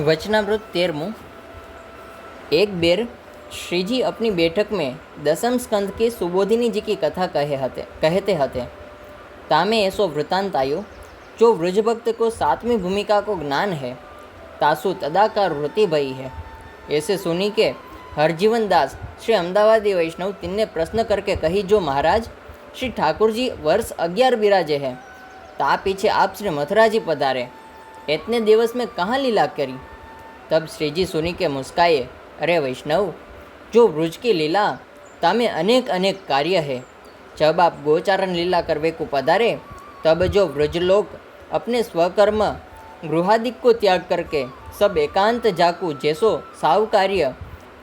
वचनावृत તેરમું एक बेर श्रीजी अपनी बैठक में दसम स्कंद के सुबोधिनी जी की कथा कहे हते कहते हते, तामे ऐसो वृतांत आयो, जो वृजभक्त को सातवीं भूमिका को ज्ञान है, तासु तदाकार वृति भई है। ऐसे सुनी के हरजीवन दास श्री अहमदाबादी वैष्णव तिनने प्रश्न करके कही, जो महाराज, श्री ठाकुर जी वर्ष अग्यार बिराजे हैं, ता पीछे आप श्री मथुरा जी पधारे इतने दिवस में कहाँ लीला करी? तब श्री जी सुनी के मुस्काए अरे वैष्णव जो ब्रज की लीला तामे अनेक अनेक कार्य है जब आप गोचारण लीला करवे को पधारे तब जो व्रजलोक अपने स्वकर्म गृहादिक को त्याग करके सब एकांत जाकू जैसो साव कार्य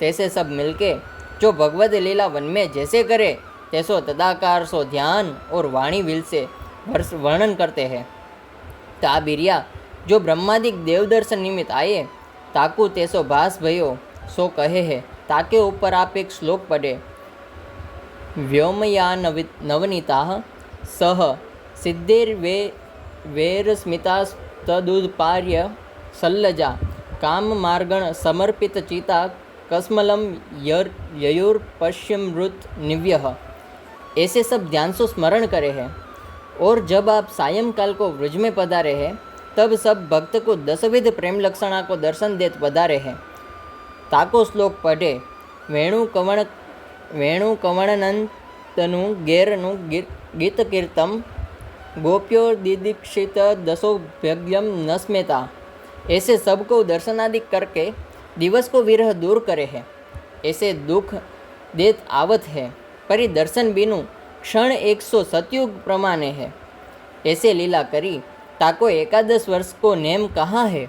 तैसे सब मिलके जो भगवत लीला वन में जैसे करे तैसो तदाकार सो ध्यान और वाणी विल से वर्ष वर्णन करते हैं ता बिरिया जो ब्रह्मादिक देव दर्शन निमित्त आए ताकू तेसो भास भयो, सो कहे है, ताके ऊपर आप एक श्लोक पढ़े। व्योमया नवनीता सह सिद्धिर वे वेर स्मिता तदुपार्य सल्लजा काम मार्गण समर्पित चीता, कसमलम यर ययुर पश्यमृत निव्य। ऐसे सब ध्यान से स्मरण करे हैं। और जब आप सायंकाल को व्रज में पधारे हैं तब सब भक्त को दसविध प्रेम लक्षणा को दर्शन देत पधारे हैं તાકો શ્લોક પઢે વેણુ કવણ વેણુ કવણનંતનું ગેરનું ગીત ગીત કીર્તમ गोप्यो दिदीक्षित दसो भग्यम न स्मेता ऐसे सबको दर्शनादि करके दिवस को विरह दूर करे है ऐसे दुख देत आवत है परि दर्शन बिनु क्षण एक सौ सतयुग प्रमाणे है ऐसे लीला करी ताको एकादश वर्ष को नेम कहाँ है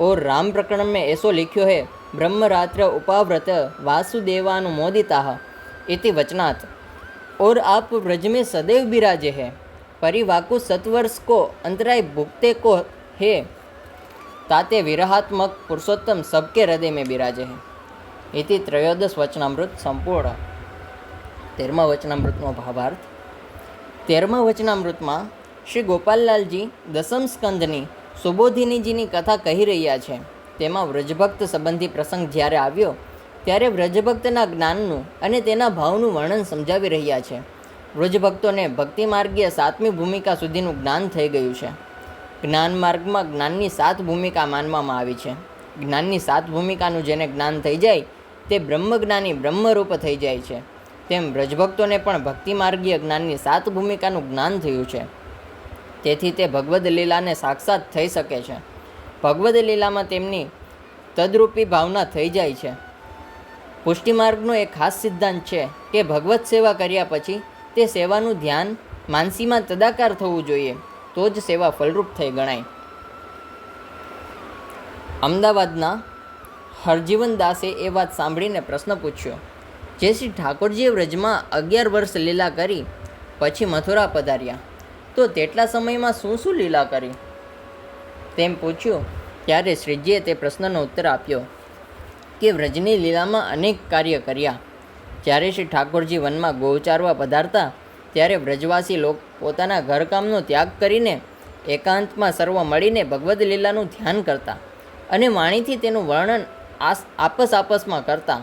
और राम प्रकरण में ऐसो लिखो है ब्रह्मरात्र उपाव्रत वासुदेवानुमोदिता इति वचनात् और आप व्रज में सदैव विराजे है परिवाकु सत्वर्ष को अंतराय भुगते को है ताते विरहात्मक पुरुषोत्तम सबके हृदय में विराजे है इति त्रयोदश वचनामृत संपूर्ण તેરમા વચનામૃતનો ભાવાર્થ તેરમા વચનામૃતમાં શ્રી ગોપાલલાલજી દસમ સ્કંદની સુબોધિનીજીની કથા કહી રહ્યા છે. તેમાં વ્રજભક્ત સંબંધી પ્રસંગ જ્યારે આવ્યો, ત્યારે વ્રજભક્તના જ્ઞાનનું અને તેના ભાવનું વર્ણન સમજાવી રહ્યા છે. વ્રજભક્તોને ભક્તિ માર્ગીય સાતમી ભૂમિકા સુધીનું જ્ઞાન થઈ ગયું છે. જ્ઞાન માર્ગમાં જ્ઞાનની સાત ભૂમિકા માનવામાં આવી છે. જ્ઞાનની સાત ભૂમિકાનું જેને જ્ઞાન થઈ જાય, તે બ્રહ્મજ્ઞાની બ્રહ્મરૂપ થઈ જાય છે. તેમ વ્રજભક્તોને પણ ભક્તિ માર્ગીય જ્ઞાનની સાત ભૂમિકાનું જ્ઞાન થયું છે. તેથી તે ભગવદ્ લીલાને સાક્ષાત થઈ શકે છે. ભગવદ્ લીલામાં તેમની તદરૂપી ભાવના થઈ જાય છે. પુષ્ટિમાર્ગનો એક ખાસ સિદ્ધાંત છે કે ભગવત સેવા કર્યા પછી તે સેવાનું ધ્યાન માનસીમાં તદાકાર થવું જોઈએ, તો જ સેવા ફલરૂપ થઈ ગણાય. અમદાવાદના હરજીવન દાસે એ વાત સાંભળીને પ્રશ્ન પૂછ્યો. જે શ્રી ઠાકોરજીએ વ્રજમાં અગિયાર વર્ષ લીલા કરી, પછી મથુરા પધાર્યા. તો તેટલા સમયમાં શું શું લીલા કરી? તેમ પૂછ્યું, ત્યારે શ્રીજીએ તે પ્રશ્નનો ઉત્તર આપ્યો કે વ્રજની લીલામાં અનેક કાર્ય કર્યા. જ્યારે શ્રી ઠાકોરજી વનમાં ગૌચારવા પધારતા, ત્યારે વ્રજવાસી લોક પોતાના ઘરકામનો ત્યાગ કરીને એકાંતમાં સર્વ મળીને ભગવદ્ લીલાનું ધ્યાન કરતા અને વાણીથી તેનું વર્ણન આસ આપસ આપસમાં કરતા.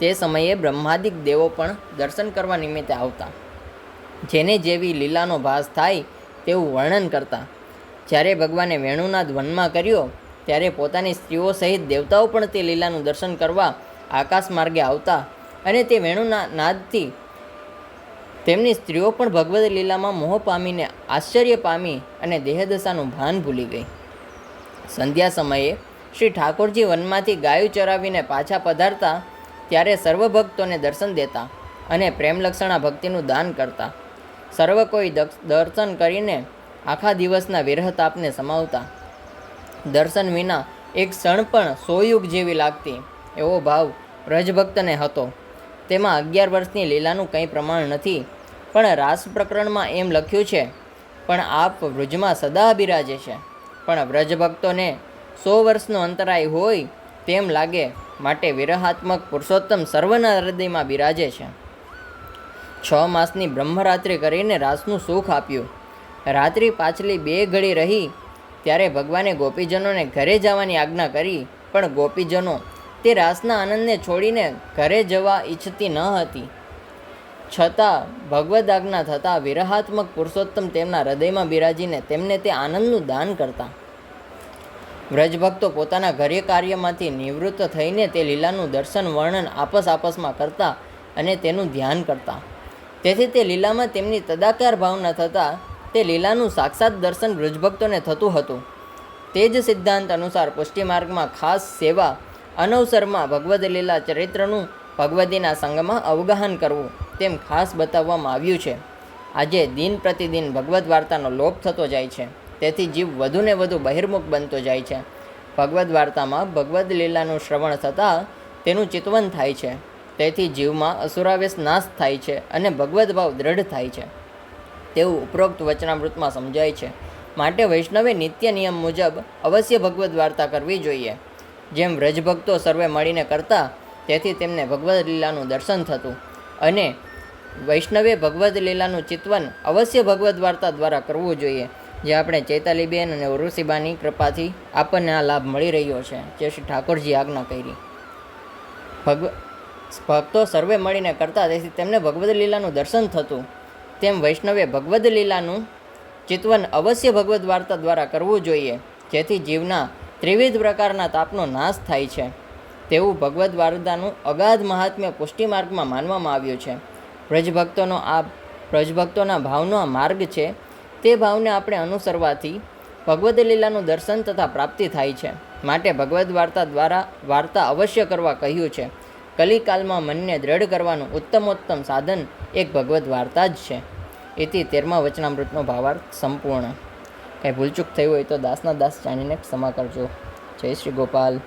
તે સમયે બ્રહ્માદિક દેવો પણ દર્શન કરવા નિમિત્તે આવતા. જેને જેવી લીલાનો ભાસ થાય તેવું વર્ણન કરતા. જ્યારે ભગવાને વેણુનાથ વનમાં કર્યો, ત્યારે પોતાની સ્ત્રીઓ સહિત દેવતાઓ પણ તે લીલાનું દર્શન કરવા આકાશ માર્ગે આવતા અને તે વેણુના નાદથી તેમની સ્ત્રીઓ પણ ભગવદ લીલામાં મોહ પામીને આશ્ચર્ય પામી અને દેહદશાનું ભાન ભૂલી ગઈ. સંધ્યા સમયે શ્રી ઠાકોરજી વનમાંથી ગાયું ચરાવીને પાછા પધારતા, ત્યારે સર્વ ભક્તોને દર્શન દેતા અને પ્રેમલક્ષણા ભક્તિનું દાન કરતા. સર્વ કોઈ દર્શન કરીને આખા દિવસના વિરહતાપને સમાવતા. દર્શન વિના એક ક્ષણ પણ સોયુગ જેવી લાગતી, એવો ભાવ રજભક્તને હતો. તેમાં અગિયાર વર્ષની લીલાનું કંઈ પ્રમાણ નથી, પણ રાસ પ્રકરણમાં એમ લખ્યું છે, પણ આપ વૃજમાં સદા બિરાજે છે. પણ વ્રજભક્તોને સો વર્ષનો અંતરાય હોય તેમ લાગે, માટે વિરહાત્મક પુરુષોત્તમ સર્વના હૃદયમાં બિરાજે છે. છ માસની બ્રહ્મરાત્રિ કરીને રાસનું સુખ આપ્યું. રાત્રિ પાછલી બે ઘડી રહી, ત્યારે ભગવાને ગોપીજનોને ઘરે જવાની આજ્ઞા કરી, પણ ગોપીજનો તે રાસના આનંદને છોડીને ઘરે જવા ઈચ્છતી ન હતી. છતાં ભગવદ આજ્ઞા થતાં વિરહાત્મક પુરુષોત્તમ તેમના હૃદયમાં બિરાજીને તેમને તે આનંદનું દાન કરતા. વ્રજભક્તો પોતાના ઘરે કાર્યમાંથી નિવૃત્ત થઈને તે લીલાનું દર્શન વર્ણન આપસ આપસમાં કરતા અને તેનું ધ્યાન કરતા. તેથી તે લીલામાં તેમની તદાકાર ભાવના થતાં તે લીલાનું સાક્ષાત દર્શન વ્રજભક્તોને થતું હતું. તે જ સિદ્ધાંત અનુસાર પુષ્ટિમાર્ગમાં ખાસ સેવા અનવસરમાં ભગવદ લીલા ચરિત્રનું ભગવદીના સંગમાં અવગાહન કરવું તેમ ખાસ બતાવવામાં આવ્યું છે. આજે દિન પ્રતિદિન ભગવદ્ વાર્તાનો લોપ થતો જાય છે. તેથી જીવ વધુને વધુ બહિર્મુખ બનતો જાય છે. ભગવદ્ વાર્તામાં ભગવદ્ લીલાનું શ્રવણ થતાં તેનું ચિતવન થાય છે. તેથી જીવમાં અસુરાવેશ નાશ થાય છે અને ભગવદ્ ભાવ દ્રઢ થાય છે. તેવું ઉપરોક્ત વચનામૃતમાં સમજાય છે. માટે વૈષ્ણવે નિત્ય નિયમ મુજબ અવશ્ય ભગવદ્ વાર્તા કરવી જોઈએ. જેમ વ્રજભક્તો સર્વે મળીને કરતા, તેથી તેમને ભગવદ્ લીલાનું દર્શન થતું. અને વૈષ્ણવે ભગવદ્ લીલાનું ચિત્વન અવશ્ય ભગવદ્ વાર્તા દ્વારા કરવું જોઈએ. જે આપણે ચૈતાલીબેન અને ઉર્વશીબાની કૃપાથી આપણને આ લાભ મળી રહ્યો છે. જે શ્રી ઠાકોરજી આજ્ઞા કરી. ભગવ ભક્તો સર્વે મળીને કરતા તેથી તેમને ભગવદ્ લીલાનું દર્શન થતું. તેમ વૈષ્ણવે ભગવદ્ લીલાનું ચિતવન અવશ્ય ભગવદ્ વાર્તા દ્વારા કરવું જોઈએ, જેથી જીવના ત્રિવિધ પ્રકારના તાપનો નાશ થાય છે. તેવું ભગવદ્ વાર્તાનું અગાધ મહાત્મ્ય પુષ્ટિમાર્ગમાં માનવામાં આવ્યું છે. વ્રજભક્તોનો આ વ્રજભક્તોના ભાવનો આ માર્ગ છે, તે ભાવને આપણે અનુસરવાથી ભગવદ્ લીલાનું દર્શન તથા પ્રાપ્તિ થાય છે. માટે ભગવદ્ વાર્તા દ્વારા વાર્તા અવશ્ય કરવા કહ્યું છે. કલિકાલમાં મનને દ્રઢ કરવાનું ઉત્તમોત્તમ સાધન એક ભગવદ્ વાર્તા જ છે. એથી તેરમા વચનામૃતનો ભાવાર્થ સંપૂર્ણ. કંઈ ભૂલચૂક થઈ હોય તો દાસના દાસ જાણીને ક્ષમા કરજો. જય શ્રી ગોપાલ.